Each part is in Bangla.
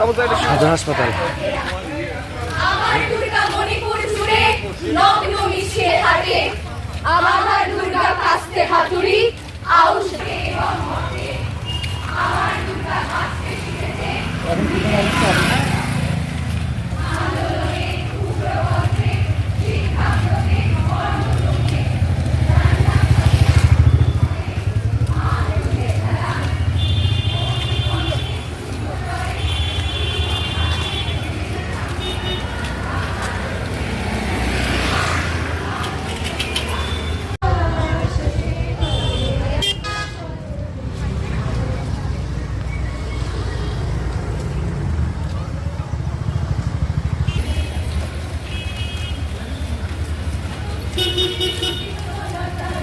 সদর হাসপাতাল। আমার দুর্গা মণিপুর হাতুড়ি আউশ আমার দুর্গা কাস্তে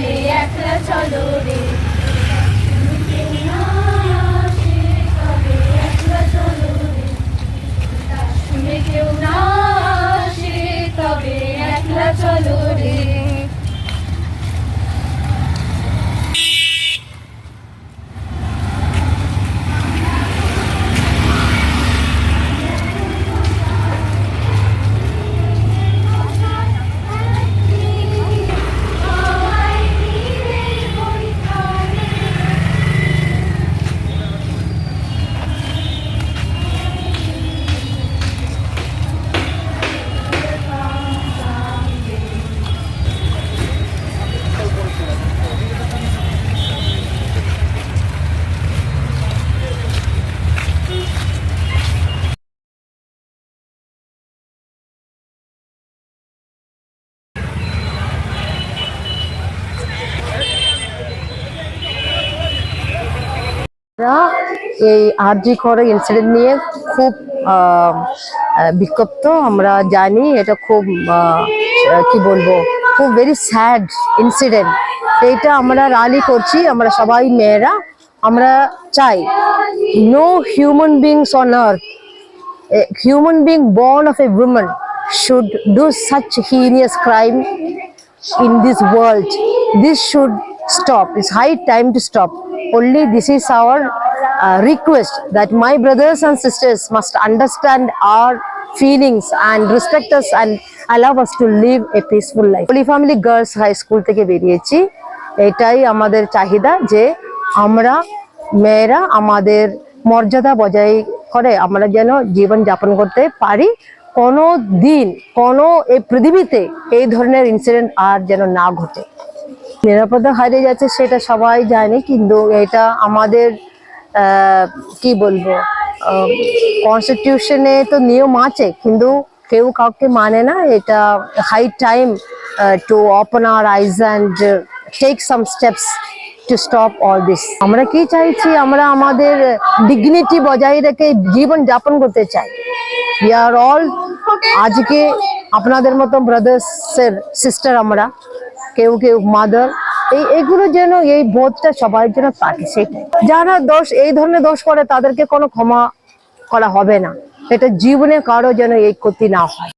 তবে একলা চলো রে। আমরা এই আরজি করে ইনসিডেন্ট নিয়ে খুব বিক্ষুব্ধ আমরা জানি এটা খুব কি বলব, খুব ভেরি স্যাড ইনসিডেন্ট এটা আমরা রালি করছি, আমরা সবাই মেয়েরা আমরা চাই no human beings on earth human being born of a woman should do such heinous crime in this world. This should stop. It's high time to stop. Only this is our uh, request that my brothers and sisters must understand our feelings and respect us and allow us to live a peaceful life. Holy Family Girls High School থেকে বেরিয়েছি এটাই আমাদের চাহিদা যে আমরা মেয়েরা আমাদের মর্যাদা বজায় করে আমরা যেন জীবন যাপন করতে পারি কোনো দিন কোনো এই পৃথিবীতে এই ধরনের ইনসিডেন্ট আর যেন না ঘটে নিরাপত্তা হারিয়ে যাচ্ছে সেটা সবাই জানে, কিন্তু এটা আমাদের কি বলব কনস্টিটিউশনে তো নিয়ম আছে, কিন্তু কেউ কাউকে মানে না, এটা high time to open our eyes and take some steps to stop all this আমরা কি চাইছি? আমরা আমাদের ডিগনিটি বজায় রেখে জীবন যাপন করতে চাই। উই আর অল আজকে আপনাদের মতো ব্রাদার্সের সিস্টার আমরা কেউ কেউ মাদার এই এগুলো যেন এই বোধটা সবাই জন্য থাকে, সেটাই। যারা দোষ, এই ধরনের দোষ করে, তাদেরকে কোনো ক্ষমা করা হবে না। এটা জীবনে কারও যেন এই ক্ষতি না হয়।